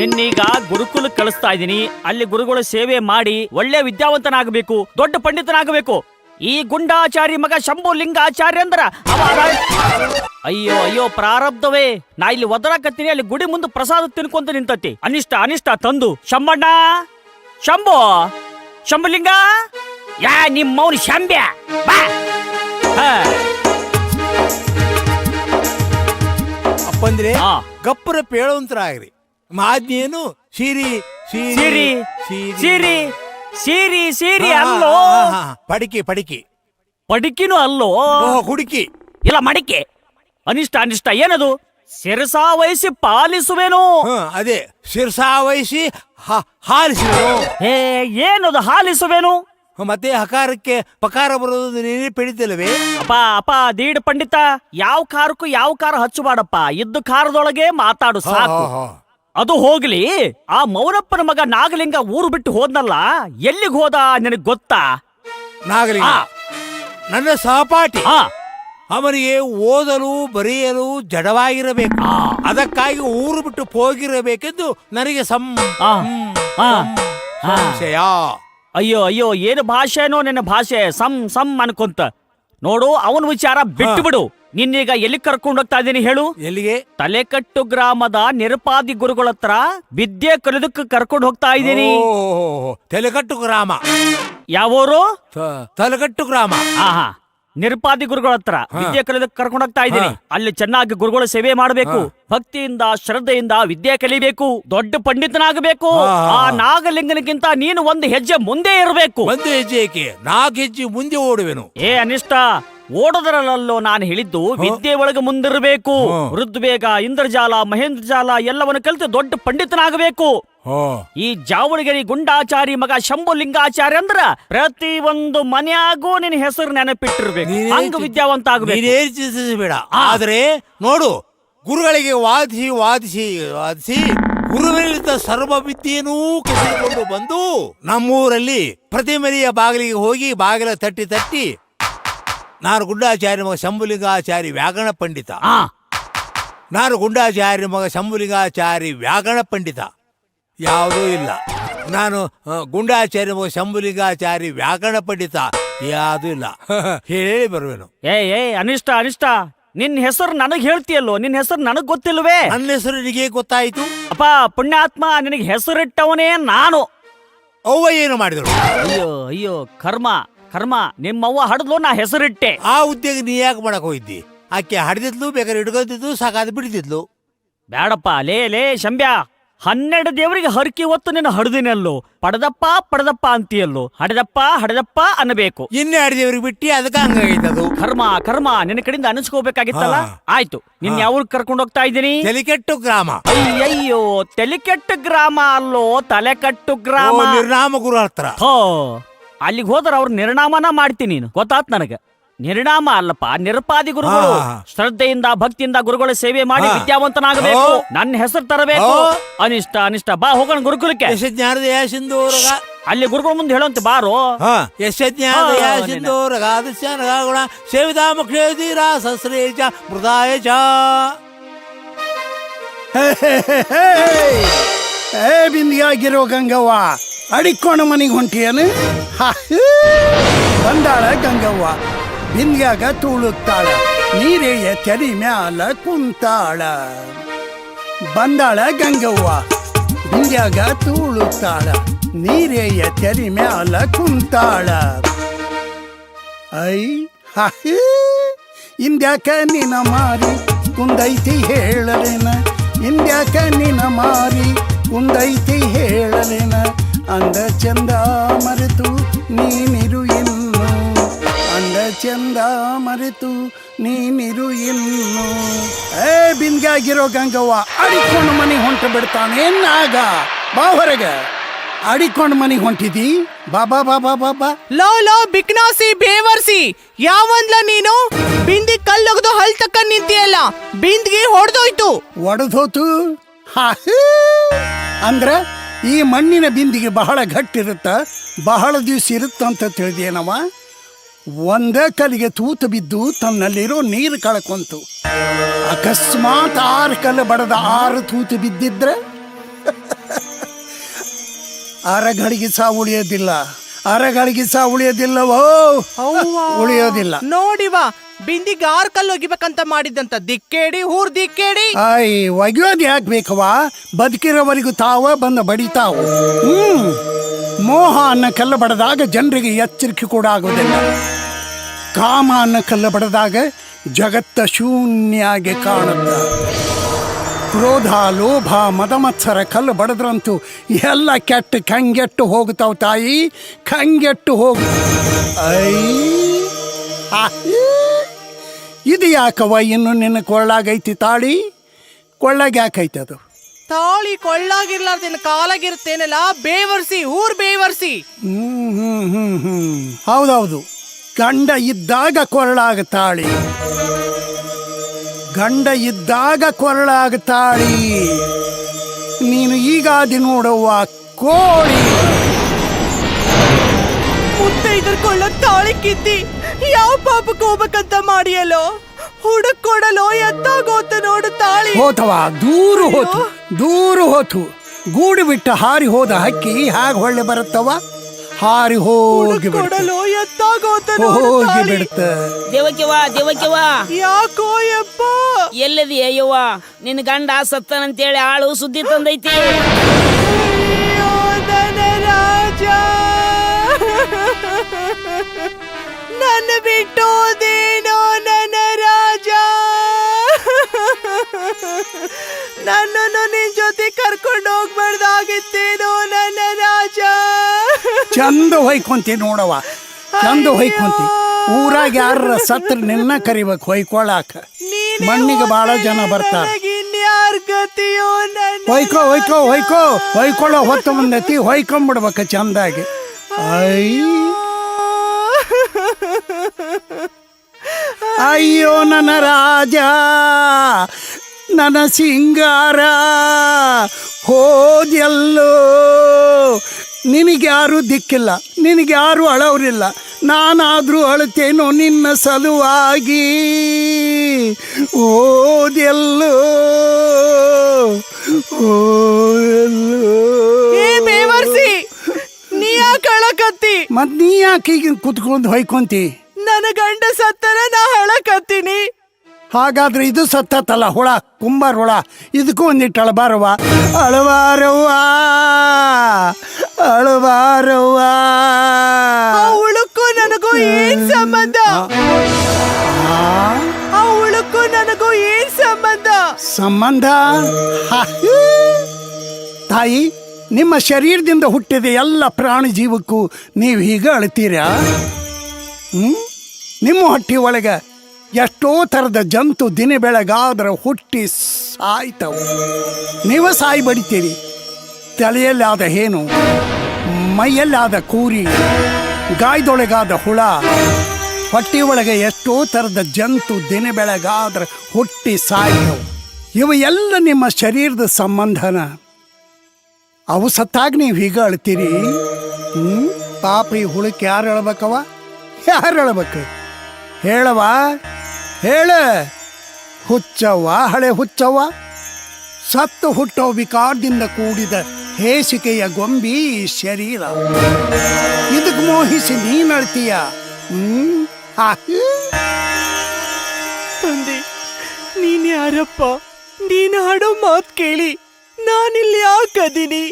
ನಿನ್ನೀಗ ಗುರುಕುಲ ಕಳಿಸ್ತಾ ಇದ್ದೀನಿ. ಅಲ್ಲಿ ಗುರುಗಳ ಸೇವೆ ಮಾಡಿ ಒಳ್ಳೆ ವಿದ್ಯಾವಂತನಾಗಬೇಕು ದೊಡ್ಡ ಪಂಡಿತನಾಗಬೇಕು. ಈ ಗುಂಡಾಚಾರಿ ಮಗ ಶಂಭು ಲಿಂಗಾಚಾರ್ಯ ಅಂದ್ರ ಅಯ್ಯೋ ಅಯ್ಯೋ ಪ್ರಾರಬ್ಧವೇ. ನಾ ಇಲ್ಲಿ ಒದರಾಕತ್ತೀನಿ ಅಲ್ಲಿ ಗುಡಿ ಮುಂದೆ ಪ್ರಸಾದ ತಿನ್ಕೊಂತ ನಿಂತತಿ. ಅನಿಷ್ಟ ಅನಿಷ್ಟ ತಂದು. ಶಂಭಣ್ಣ ಶಂಭು ಶಂಭುಲಿಂಗ. ಯಾ ನಿಮ್ಮವನು ಶಂಬ್ಯ ಅಪ್ಪಂದ್ರೆ ಗಪ್ಪರ ಪೇಳುವಂತರ ಪೇಳುವಂತರಾಗ್ರಿ. ಮಾದ್ನೇನು ಸಿರಿ ಸಿರಿ ಸಿರಿ ಸಿರಿ. ಸಿರಿ ಹಾ, ಅಲ್ಲೋ. ಪಡಿಕೆ ಪಡಿಕೆ. ಪಡಿಕಿನೂ ಅಲ್ಲೋ? ಓಹ್ ಹುಡುಕಿ. ಇಲ್ಲ ಮಡಿಕೆ. ಅನಿಷ್ಟ ಅನಿಷ್ಟ. ಏನದು? ಶಿರಸಾ ವಹಿಸಿ ಪಾಲಿಸುವೆನು. ಹ್ಮ್ ಅದೇ. ಶಿರ್ಸಾ ವಹಿಸಿ ಹಾಲಿಸುವೆನು. ಏ ಏನದು ಹಾಲಿಸುವೆನು? ಮತ್ತೆ ಹಕಾರಕ್ಕೆ ಪಕಾರ ಬರೋದು ನೀನೇ ಪಡಿತಿಲ್ಲವೇ? ಅಪ್ಪ ಅಪ್ಪ ದೀಡ್ ಪಂಡಿತ ಯಾವ ಕಾರಕ್ಕೂ ಯಾವ ಕಾರ ಹಚ್ಚಬಾಡಪ್ಪ ಇದ್ದ ಕಾರದೊಳಗೆ ಮಾತಾಡು ಸಾಕು. ಅದು ಹೋಗ್ಲಿ. ಆ ಮೌನಪ್ಪನ ಮಗ ನಾಗಲಿಂಗ ಊರು ಬಿಟ್ಟು ಹೋದ್ನಲ್ಲ ಎಲ್ಲಿಗೆ ಹೋದ ನಿನಗ್ ಗೊತ್ತಾ? ನಾಗಲಿಂಗ? ಆ, ನನ್ನ ಸಹಪಾಠಿ. ಆ, ಅವನಿಗೆ ಓದಲು ಬರೆಯಲು ಜಡವಾಗಿರಬೇಕು. ಅದಕ್ಕಾಗಿ ಊರು ಬಿಟ್ಟು ಹೋಗಿರಬೇಕೆಂದು ನನಗೆ ಸಂ ಆ, ಹ್ಮ್, ಆ, ಸಂ- ಆ. ಸಂಶಯ. ಅಯ್ಯೋ ಅಯ್ಯೋ ಏನು ಭಾಷೆನೋ ನಿನ್ನ ಭಾಷೆ ಸಂ ಸಂ ಅನ್ಕೊಂತ. ನೋಡು ಅವನ ವಿಚಾರ ಬಿಟ್ಟು ಬಿಡು. ನಿನ್ನೀಗ ಎಲ್ಲಿ ಕರ್ಕೊಂಡು ಹೋಗ್ತಾ ಇದ್ದೀನಿ ಹೇಳು? ಎಲ್ಲಿಗೆ? ತಲೆಕಟ್ಟು ಗ್ರಾಮದ ನಿರಪಾದಿ ಗುರುಗಳ ಹತ್ರ ವಿದ್ಯೆ ಕಲಿದಕ್ಕೆ ಕರ್ಕೊಂಡು ಹೋಗ್ತಾ ಇದ್ದೀನಿ. ಓಹೋ ತಲೆಕಟ್ಟು ಗ್ರಾಮ. ಯಾವೂರು? ತ- ತಲೆಕಟ್ಟು ಗ್ರಾಮ. ಆಹಾ ನಿರ್ಪಾದಿ ಗುರುಗಳ ಹತ್ರ ವಿದ್ಯೆ ಕಲಿದಕ್ಕೆ ಕರ್ಕೊಂಡು ಹೋಗ್ತಾ ಇದ್ದೀನಿ. ಅಲ್ಲಿ ಚೆನ್ನಾಗಿ ಗುರುಗಳ ಸೇವೆ ಮಾಡಬೇಕು. ಭಕ್ತಿಯಿಂದ ಶ್ರದ್ಧೆಯಿಂದ ವಿದ್ಯೆ ಕಲಿಬೇಕು. ದೊಡ್ಡ ಪಂಡಿತನಾಗಬೇಕು. ಹಾ, ಹಾ, ಆ ಹಾ. ನಾಗಲಿಂಗನಿಗಿಂತ ನೀನು ಒಂದು ಹೆಜ್ಜೆ ಮುಂದೆ ಇರಬೇಕು. ಒಂದು ಹೆಜ್ಜೆ ಏಕೆ? ನಾಲ್ಕು ಹೆಜ್ಜೆ ಮುಂದೆ ಓಡುವೆನು. ಏ ಅನಿಷ್ಟ ಓಡೋದ್ರಲ್ಲೋ ನಾನು ಹೇಳಿದ್ದು ವಿದ್ಯೆ ಒಳಗೆ ಮುಂದಿರಬೇಕು. ಋದ್ವೇಗ ಇಂದ್ರಜಾಲ ಮಹೇಂದ್ರಜಾಲ ಎಲ್ಲವನ್ನು ಕಲಿತು ದೊಡ್ಡ ಪಂಡಿತನಾಗಬೇಕು. ಈ ಜಾವಳಗಿರಿ ಗುಂಡಾಚಾರಿ ಮಗ ಶಂಭು ಲಿಂಗಾಚಾರ್ಯ ಅಂದ್ರ ಪ್ರತಿ ಒಂದು ಮನೆಯಾಗೂ ನಿನ್ನ ಹೆಸರು ನೆನಪಿಟ್ಟಿರ್ಬೇಕು. ನೀನೇ ಹಂಗ ವಿದ್ಯಾವಂತ ಆಗಬೇಕು ಚಿಂತಿಸಬೇಡ. ಆದ್ರೆ ನೋಡು ಗುರುಗಳಿಗೆ ವಾದಿಸಿ ವಾದಿಸಿ ವಾದಿಸಿ ಗುರುಗಳಿಂದ ಸರ್ವ ವಿದ್ಯೆಯನ್ನೂ ಕಸಿದುಕೊಂಡು ಬಂದು ನಮ್ಮೂರಲ್ಲಿ ಪ್ರತಿ ಮನೆಯ ಬಾಗಿಲಿಗೆ ಹೋಗಿ ಬಾಗಿಲ ತಟ್ಟಿ ತಟ್ಟಿ ನಾನು ಗುಂಡಾಚಾರ್ಯ ಮಗ ಶಂಭುಲಿಂಗಾಚಾರಿ ವ್ಯಾಕರಣ ಪಂಡಿತ. ಆ. ನಾನು ಗುಂಡಾಚಾರ್ಯ ಮಗ ಶಂಭುಲಿಂಗಾಚಾರಿ ವ್ಯಾಕರಣ ಪಂಡಿತ. ಯಾವುದೂ ಇಲ್ಲ. ನಾನು ಆ, ಗುಂಡಾಚಾರ್ಯ ಮಗ ಶಂಭುಲಿಂಗಾಚಾರಿ ವ್ಯಾಕರಣ ಪಂಡಿತ. ಯಾವುದೂ ಇಲ್ಲ. ಹೇಳಿ ಬರುವೆನು. ಏ ಏ ಅನಿಷ್ಟ ಅನಿಷ್ಟ. ನಿನ್ ಹೆಸರು ನನಗ್ ಹೇಳ್ತೀಯಲ್ಲೋ? ನಿನ್ ಹೆಸರು ನನಗ್ ಗೊತ್ತಿಲ್ವೇ ನನ್ನ ಹೆಸರು ನಿನಗೆ ಗೊತ್ತಾಯಿತು? ಅಪ್ಪ ಪುಣ್ಯಾತ್ಮ ನಿನಗೆ ಹೆಸರಿಟ್ಟವನೇ ನಾನು. ಅವ್ವ ಏನು ಮಾಡಿದಳು? ಅಯ್ಯೋ ಅಯ್ಯೋ ಕರ್ಮ. ಕರ್ಮ ನಿಮ್ಮವ್ವ ಹಡದ್ಲು ನಾ ಹೆಸರಿಟ್ಟೆ. ಆ ಉದ್ಯೋಗ ನೀ ಯಾಕೆ ಮಾಡಕ್ ಹೋಗಿದ್ದಿ? ಆಕೆ ಹಡ್ದಿದ್ಲು ಬೇಕಾದ್ರೆ ಹಿಡ್ಕೊತಿದ್ಲು ಸಾಕಾದ ಬಿಡ್ತಿದ್ಲು. ಬ್ಯಾಡಪ್ಪ ಲೇ ಲೇ ಶಂಬ್ಯಾ ಹನ್ನೆರಡು ದೇವರಿಗೆ ಹರಕಿ ಹೊತ್ತು ನಿನ್ನ ಹಡ್ದಿನಲ್ಲೋ. ಪಡದಪ್ಪ ಪಡದಪ್ಪ ಅಂತೀಯಲ್ಲೋ. ಹಡೆದಪ್ಪ ಹಡೆದಪ್ಪ ಅನ್ನಬೇಕು. ಇನ್ನೇ ಹಡ್ದೇವ್ರಿಗೆ ಬಿಟ್ಟಿ ಅದಕ್ಕೆ ಹಂಗಾಗೈತದು ಕರ್ಮ ಕರ್ಮ ನಿನ್ನ ಕಡೆಯಿಂದ ಅನಿಸ್ಕೋಬೇಕಾಗಿತ್ತಲ್ಲ? ಹಾ. ಆಯ್ತು. ನಿನ್ ಹಾ. ಯಾವ ಕರ್ಕೊಂಡು ಹೋಗ್ತಾ ಇದ್ದೀನಿ? ತಲೆಕೆಟ್ಟು ಗ್ರಾಮ. ಅಯ್ಯಯ್ಯೋ ತಲೆಕೆಟ್ಟು ಗ್ರಾಮ ಅಲ್ಲೋ ತಲೆಕಟ್ಟು ಗ್ರಾಮ. ನಿರ್ನಾಮ ಗುರು ಹತ್ರ. ಥೋ. ಅಲ್ಲಿಗೆ ಹೋದ್ರ ಅವ್ರ ನಿರ್ಣಾಮನ ಮಾಡ್ತೀನಿ ನೀನು. ಗೊತ್ತಾತ್ ನನಗೆ? ನಿರ್ಣಾಮ ಅಲ್ಲಪ್ಪ ನಿರಪಾದಿ ಗುರುಗಳು ಹಾ. ಶ್ರದ್ಧೆಯಿಂದ ಭಕ್ತಿಯಿಂದ ಗುರುಗಳ ಸೇವೆ ಮಾಡಿ ಹಾ. ವಿದ್ಯಾವಂತನಾಗಬೇಕು. ನನ್ನ ಹೆಸರು ತರಬೇಕು. ಅನಿಷ್ಟ ಅನಿಷ್ಟ. ಬಾ ಹೋಗೋಣ ಗುರುಕುಲಕ್ಕೆ. ಸಿಂಧೂರಗ ಅಲ್ಲಿ ಗುರುಗಳ ಮುಂದೆ ಹೇಳುವಂತ ಬಾರೋ. ಹಾ ಹಾ, ನೀನು. ಸಿಂಧೂರಗ ಆದಿಶ್ಯಾನಗ ಗುಣ ಸೇವಿತಾ ಮುಖ್ಯಧೀರ ಸಸ್ರೇ ಚ ಮೃದಾಯ ಚ. ಬಿಂದಿಯಾಗಿರೋ ಗಂಗವ್ವ. ಅಡಿಕೊಂಡು ಮನೆಗೆ ಹೊಂಟಿಯನು. ಬಂದಾಳ ಗಂಗವ್ವ. ಬಿಂದ್ಯಾಗ ತೂಳುತ್ತಾಳ. ನೀರೆಯ ತೆರಿ ಮ್ಯಾಲ ಕುಂತಾಳ. ಬಂದಾಳ ಗಂಗವ್ವ. ಬಿಂದ್ಯಾಗ ತೂಳುತ್ತಾಳ. ನೀರೆಯ ತೆರಿ ಮ್ಯಾಲ ಕುಂತಾಳ. ಐ, ಹಾ. ಇಂದ್ಯಾಕ ನಿನ ಮಾರಿ, ಕುಂದೈತಿ ಹೇಳಲೇನ. ಇಂದ್ಯಾಕ ನಿನ ಮಾರಿ, ಕುಂದೈತಿ ಹೇಳಲೇನ. ಅಂದ ಚಂದ ಮರೆತು ನೀನಿರು ಇನ್ನು. ಅಂದ ಚಂದ ಮರೆತು ನೀನಿರು ಇನ್ನು. ಏ ಬಿನ್ಗಾಗಿರೋ ಗಂಗವ್ವ ಅಡಿಕೊಂಡು ಮನೆ ಹೊಂಟ ಬಿಡ್ತಾನೆ ಆಗ ಬಾ ಹೊರಗೆ. ಅಡಿಕೊಂಡು ಮನೆಗೆ ಹೊಂಟಿದಿ? ಬಾಬಾ ಬಾಬಾ ಬಾಬಾ ಲೋ ಲೋ ಬಿಕ್ನಾಸಿ ಬೇವರ್ಸಿ. ಯಾವಂದ್ಲ ನೀನು? ಬಿಂದಿ ಕಲ್ಲೊಗದು ಹಲ್ ತಕ್ಕ ನಿಂತಿಯಲ್ಲ. ಬಿಂದಿಗೆ ಹೊಡೆದೋಯ್ತು. ಒಡೆದೋತು? ಹಾ ಹೇ. ಅಂದ್ರ ಈ ಮಣ್ಣಿನ ಬಿಂದಿಗೆ ಬಹಳ ಗಟ್ಟಿರುತ್ತ ಬಹಳ ದಿವಸ ಇರುತ್ತಂತ ತಿಳಿದೇನವ? ಒಂದೇ ಕಲಿಗೆ ತೂತು ಬಿದ್ದು ತನ್ನಲ್ಲಿರೋ ನೀರು ಕಳ್ಕೊಂತು. ಅಕಸ್ಮಾತ್ ಆರು ಕಲ್ಲು ಬಡದ ಆರು ತೂತು ಬಿದ್ದಿದ್ರೆ? ಅರಗಳಿಗೆ ಸಹ ಉಳಿಯೋದಿಲ್ಲ. ಅರಗಳಿಗೆ ಸಹ ಉಳಿಯೋದಿಲ್ಲವೋ. ಉಳಿಯೋದಿಲ್ಲ. ನೋಡಿವ ಬಿಂದಿಗೆ ಆರ್ ಕಲ್ಲು ಒಗಿಬೇಕಂತ ಮಾಡಿದ್ದಂತ ದಿಕ್ಕೇಡಿ, ಊರ್ ದಿಕ್ಕೇಡಿ. ಆಯ್ ಒಗೆಯೋದು ಯಾಕೆ ಬೇಕವ ಬದುಕಿರೋವರೆಗೂ ತಾವ ಬಂದ ಬಡಿತಾವು ಹ್ಮ್. ಮೋಹ ಅನ್ನ ಕಲ್ಲು ಬಡದಾಗ ಜನರಿಗೆ ಎಚ್ಚರಿಕೆ ಕೂಡ ಆಗೋದಿಲ್ಲ. ಕಾಮ ಅನ್ನ ಕಲ್ಲು ಬಡದಾಗ ಜಗತ್ತ ಶೂನ್ಯಾಗಿ ಕಾಣುತ್ತ. ಕ್ರೋಧ, ಲೋಭ, ಮದಮತ್ಸರ ಕಲ್ಲು ಬಡದ್ರಂತೂ ಎಲ್ಲ ಕೆಟ್ಟು ಕಂಗೆಟ್ಟು ಹೋಗ್ತಾವ ತಾಯಿ. ಕಂಗೆಟ್ಟು ಹೋಗು. ಐ. ಇದು ಯಾಕವ್ವ? ಇನ್ನು ನಿನ್ನ ಕೊಳ್ಳಾಗೈತಿ ತಾಳಿ? ಕೊಳ್ಳಾಗ ಯಾಕೈತಿ ಅದು? ತಾಳಿ ಕೊಳ್ಳಾಗಿರ್ಲಾರ್ದ ಕಾಲಾಗಿರ್ತೇನಲ್ಲ ಬೇವರ್ಸಿ ಊರ್ ಬೇವರ್ಸಿ. ಹ್ಮ್ ಹ್ಮ್ ಹ್ಮ್ ಹ್ಮ್. ಹೌದೌದು. ಗಂಡ ಇದ್ದಾಗ ಕೊರಳಾಗ ತಾಳಿ. ಗಂಡ ಇದ್ದಾಗ ಕೊರಳಾಗ ತಾಳಿ. ನೀನು ಈಗಾದಿ ನೋಡುವ ಕೋಳಿ. ಮುತ್ತೈದರ್ ತಾಳಿ ಕಿತ್ತಿ ಯಾವ ಪಾಪಕ್ಕೆ ಹೋಗ್ಬೇಕಂತ ಮಾಡಿಯಲೋ ಹುಡುಕ್ ಕೊಡಲೋ ಎತ್ತಾಗೋತ ನೋಡು ತಾಳಿ. ಹೋತವ? ದೂರು ಹೋತು. ದೂರು ಹೋತು. ಗೂಡು ಬಿಟ್ಟು ಹಾರಿ ಹೋದ ಹಕ್ಕಿ ಹಾಗೆ ಹೊಳ್ಳೆ ಬರುತ್ತವ ಹಾರಿ ಹೋಗಿ ಬಿಡ್ತು. ಕೊಡಲೋ ಎತ್ತಾಗೋತ ನೋಡು ಹೋಗಿ ತಾಳಿ. ಬಿಡ್ತ. ದೇವಕ್ಯವ ದೇವಕ್ಯವ ಯಾಕೋ ಯಪ್ಪ? ಎಲ್ಲದಿ ಅಯ್ಯವ್ವ? ನಿನ್ನ ಗಂಡ ಸತ್ತನಂತೇಳಿ ಆಳು ಸುದ್ದಿ ತಂದೈತಿ. ಅಯ್ಯೋ ನನ್ನ ರಾಜ ನನ್ನ ಬಿಟ್ಟೋದೇನೋ ನನ್ನ ರಾಜ. ನನ್ನನ್ನು ನಿನ್ ಜೊತೆ ಕರ್ಕೊಂಡು ಹೋಗ್ಬಾರ್ದಾಗಿತ್ತೇನೋ ನನ್ನ ರಾಜ. ಚಂದ ಹೊಯ್ಕೊಂತಿ ನೋಡವ ಚಂದ ಹೊಯ್ಕೊಂತಿ. ಊರಾಗ ಯಾರ ಸತ್ರ ನಿನ್ನ ಕರಿಬೇಕು ಹೊಯ್ಕೊಳಾಕ. ಮಣ್ಣಿಗೆ ಬಹಳ ಜನ ಬರ್ತಾರ. ಹೊಯ್ಕೋ ಹೊಯ್ಕೋ ಹೊಯ್ಕೋ. ಹೊಯ್ಕೊಳ್ಳೋ ಹೊತ್ತು ಮುಂದೈತಿ ಹೊಯ್ಕೊಂಬಿಡ್ಬೇಕು ಚಂದಾಗಿ. ಐ ಅಯ್ಯೋ ನನ್ನ ರಾಜ ನನ್ನ ಸಿಂಗಾರ ಹೋದೆಲ್ಲೋ ನಿನಗ್ಯಾರು ದಿಕ್ಕಿಲ್ಲ ನಿನಗ್ಯಾರು ಅಳವರಿಲ್ಲ ನಾನಾದರೂ ಅಳುತ್ತೇನೋ ನಿನ್ನ ಸಲುವಾಗಿ. ಓದೆಲ್ಲೋ ಓದೆಲ್ಲೋ ಮತ್ ನೀ ಯಾಕೆ ಈಗ ಕುತ್ಕೊಂಡು ಹೊಯ್ಕೊಂತಿ? ನನ್ನ ಗಂಡ ಸತ್ತರ ನಾ ಅಳಕತ್ತೀನಿ ಹಾಗಾದ್ರೆ ಇದು ಸತ್ತತ್ತಲ್ಲ ಹುಳ ಕುಂಬಾರ ಹುಳ ಇದಕ್ಕೂ ಒಂದಿಟ್ಟು ಅಳಬಾರವ್ವ. ಅಳಬಾರವ್ವ ಅಳಬಾರವ್ವ. ಆ ಉಳುಕು ನನಗೂ ಏನ್ ಸಂಬಂಧ? ಆ, ನನಗೂ ಏನ್ ಸಂಬಂಧ? ಸಂಬಂಧ? ಹ. ತಾಯಿ ನಿಮ್ಮ ಶರೀರದಿಂದ ಹುಟ್ಟಿದ ಎಲ್ಲ ಪ್ರಾಣಿ ಜೀವಕ್ಕೂ ನೀವು ಹೀಗೆ ಅಳ್ತೀರಾ? ನಿಮ್ಮ ಹೊಟ್ಟಿ ಒಳಗೆ ಎಷ್ಟೋ ಥರದ ಜಂತು ದಿನ ಬೆಳಗಾದ್ರೆ ಹುಟ್ಟಿ ಸಾಯ್ತವು. ನೀವು ಸಾಯಿ ಬಡಿತೀರಿ. ತಲೆಯಲ್ಲಾದ ಹೇನು, ಮೈಯಲ್ಲಾದ ಕೂರಿ, ಗಾಯದೊಳಗಾದ ಹುಳ, ಹೊಟ್ಟಿ ಒಳಗೆ ಎಷ್ಟೋ ಥರದ ಜಂತು ದಿನ ಬೆಳಗಾದ್ರೆ ಹುಟ್ಟಿ ಸಾಯ್ತವು. ಇವು ಎಲ್ಲ ನಿಮ್ಮ ಶರೀರದ ಸಂಬಂಧನ. ಅವು ಸತ್ತಾಗ ನೀವು ಹೀಗೆ ಅಳ್ತೀರಿ? ಹ್ಮ್? ಪಾಪ ಈ ಹುಳಕ್ಕೆ ಯಾರು ಹೇಳ್ಬೇಕವ ಯಾರು ಹೇಳ್ಬೇಕು? ಹೇಳವ ಹೇಳ. ಹುಚ್ಚವ್ವ, ಹಳೆ ಹುಚ್ಚವ್ವ. ಸತ್ತು ಹುಟ್ಟೋ ವಿಕಾರದಿಂದ ಕೂಡಿದ ಹೇಸಿಕೆಯ ಗೊಂಬಿ ಶರೀರ. ಇದಕ್ಕೆ ಮೋಹಿಸಿ ನೀನ್ ಅಳ್ತೀಯ? ಹ್ಮ್. ತಂದೆ, ನೀನ್ ಯಾರಪ್ಪ? ನೀನ್ ಹಾಡೋ ಮಾತ್ ಕೇಳಿ. ನಾನಿಲ್ಲಿ ಯಾಕದೀನಿ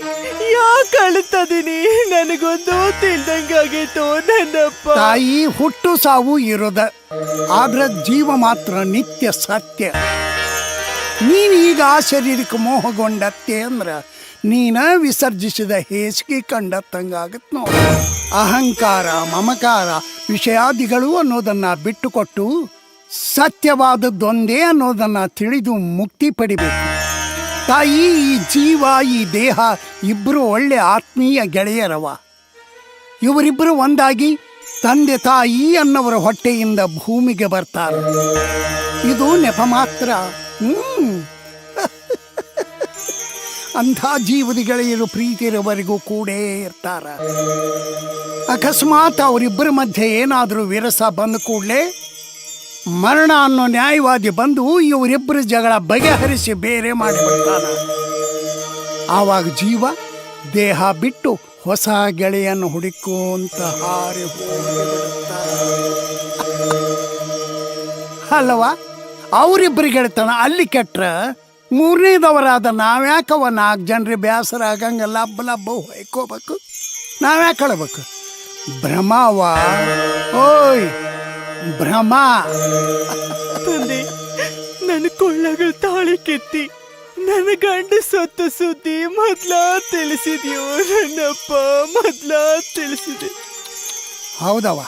ಯಾಕೆ ಅಳ್ತದಿನಿ? ನನಗೊಂದು ತಿಳ್ದಂಗಾಗಿತ್ತು ನನ್ನಪ್ಪ. ತಾಯಿ ಹುಟ್ಟು ಸಾವು ಇರೋದ. ಆದ್ರ ಜೀವ ಮಾತ್ರ ನಿತ್ಯ ಸತ್ಯ. ನೀನು ಈಗ ಆ ಶರೀರಕ್ಕೆ ಮೋಹಗೊಂಡತ್ತೆ ಅಂದ್ರ ನೀನ ವಿಸರ್ಜಿಸಿದ ಹೇಸಿಗೆ ಕಂಡತ್ತಂಗಾಗತ್ ನೋ ಅಹಂಕಾರ, ಮಮಕಾರ ವಿಷಯಾದಿಗಳು ಅನ್ನೋದನ್ನ ಬಿಟ್ಟುಕೊಟ್ಟು ಸತ್ಯವಾದದ್ದೊಂದೇ ಅನ್ನೋದನ್ನ ತಿಳಿದು ಮುಕ್ತಿ ಪಡಿಬೇಕು. ತಾಯಿ, ಈ ಜೀವ, ಈ ದೇಹ ಇಬ್ಬರು ಒಳ್ಳೆ ಆತ್ಮೀಯ ಗೆಳೆಯರವ. ಇವರಿಬ್ಬರು ಒಂದಾಗಿ ತಂದೆ ತಾಯಿ ಅನ್ನವರ ಹೊಟ್ಟೆಯಿಂದ ಭೂಮಿಗೆ ಬರ್ತಾರೆ. ಇದು ನೆಪ ಮಾತ್ರ. ಹ್ಮ್. ಅಂಥ ಜೀವದ ಗೆಳೆಯರು ಪ್ರೀತಿ ಇರೋವರೆಗೂ ಕೂಡೇ ಇರ್ತಾರ. ಅಕಸ್ಮಾತ್ ಅವರಿಬ್ಬರ ಮಧ್ಯೆ ಏನಾದರೂ ವಿರಸ ಬಂದ ಕೂಡಲೇ ಮರಣ ಅನ್ನೋ ನ್ಯಾಯವಾದಿ ಬಂದು ಇವರಿಬ್ಬರ ಜಗಳ ಬಗೆಹರಿಸಿ ಬೇರೆ ಮಾಡಿಬಿಡ್ತಾನ ಆವಾಗ ಜೀವ ದೇಹ ಬಿಟ್ಟು ಹೊಸ ಗೆಳೆಯನ್ನು ಹುಡುಕುವಂತ ಹಾರಿ ಅಲ್ಲವ, ಅವರಿಬ್ಬರು ಗೆಳೆತನ ಅಲ್ಲಿ ಕೆಟ್ರ? ಮೂರನೇದವರಾದ ನಾವ್ಯಾಕವ ನಾಲ್ಕು ಜನರಿಗೆ ಬೇಸರ ಆಗಂಗ ಲಬ್ಬ ಲಬ್ಬ ಹೊಯ್ಕೋಬೇಕು. ನಾವ್ಯಾಕೆ ಹೇಳಬೇಕು ಭ್ರಮವಾ? ಓಯ್ ಭ್ರಮ. ತಂದೆ ನನ್ನ ಕೊಳ್ಳಗಳು ತಾಳಿ ಕೆತ್ತಿ. ನನ್ನ ಗಂಡ ಸತ್ತ ಸುದ್ದಿ ಮೊದ್ಲ ತಿಳಿಸಿದ್ಯೋ ನನ್ನಪ್ಪ ಮೊದ್ಲ ತಿಳಿಸಿದೆ. ಹೌದವ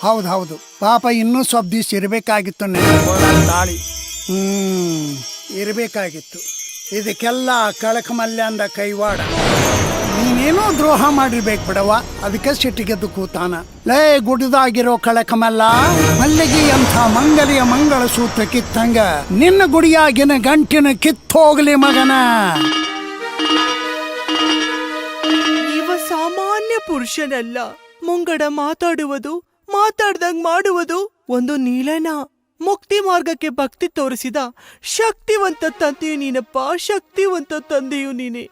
ಹೌದು ಹೌದು ಪಾಪ ಇನ್ನೂ ಸ್ವಲ್ಪ ದಿವಸ ಇರಬೇಕಾಗಿತ್ತು ನೆನಕೊಳ್ಳ ತಾಳಿ. ಹ್ಮ್ ಇರಬೇಕಾಗಿತ್ತು. ಇದಕ್ಕೆಲ್ಲ ಕಳಕಮಲ್ಯ ಅಂದ ಕೈವಾಡ. ನೀನೇನೋ ದ್ರೋಹ ಮಾಡಿರ್ಬೇಕು ಬಿಡವ ಅದಕ್ಕೆ ಸಿಟ್ಟಿಗೆದ್ದು ಕೂತಾನ ಲೇ, ಗುಡಿದಾಗಿರೋ ಕಳಕಮಲ್ಲ, ಮಲ್ಲಿಗೆ ಅಂತ ಮಂಗಲಿಯ ಮಂಗಳ ಸೂತ್ರ ಕಿತ್ತಂಗ. ನಿನ್ನ ಗುಡಿಯಾಗಿನ ಗಂಟಿನ ಕಿತ್ತೋಗ್ಲಿ ಮಗನ. ಇವ ಸಾಮಾನ್ಯ ಪುರುಷನಲ್ಲ. ಮುಂಗಡ ಮಾತಾಡುವುದು, ಮಾತಾಡ್ದಂಗ್ ಮಾಡುವುದು ಒಂದು ನೀಲನ. ಮುಕ್ತಿ ಮಾರ್ಗಕ್ಕೆ ಭಕ್ತಿ ತೋರಿಸಿದ ಶಕ್ತಿವಂತ ತಂದೆಯು ನೀನಪ್ಪ, ಶಕ್ತಿವಂತ ತಂದೆಯು ನೀನೆ.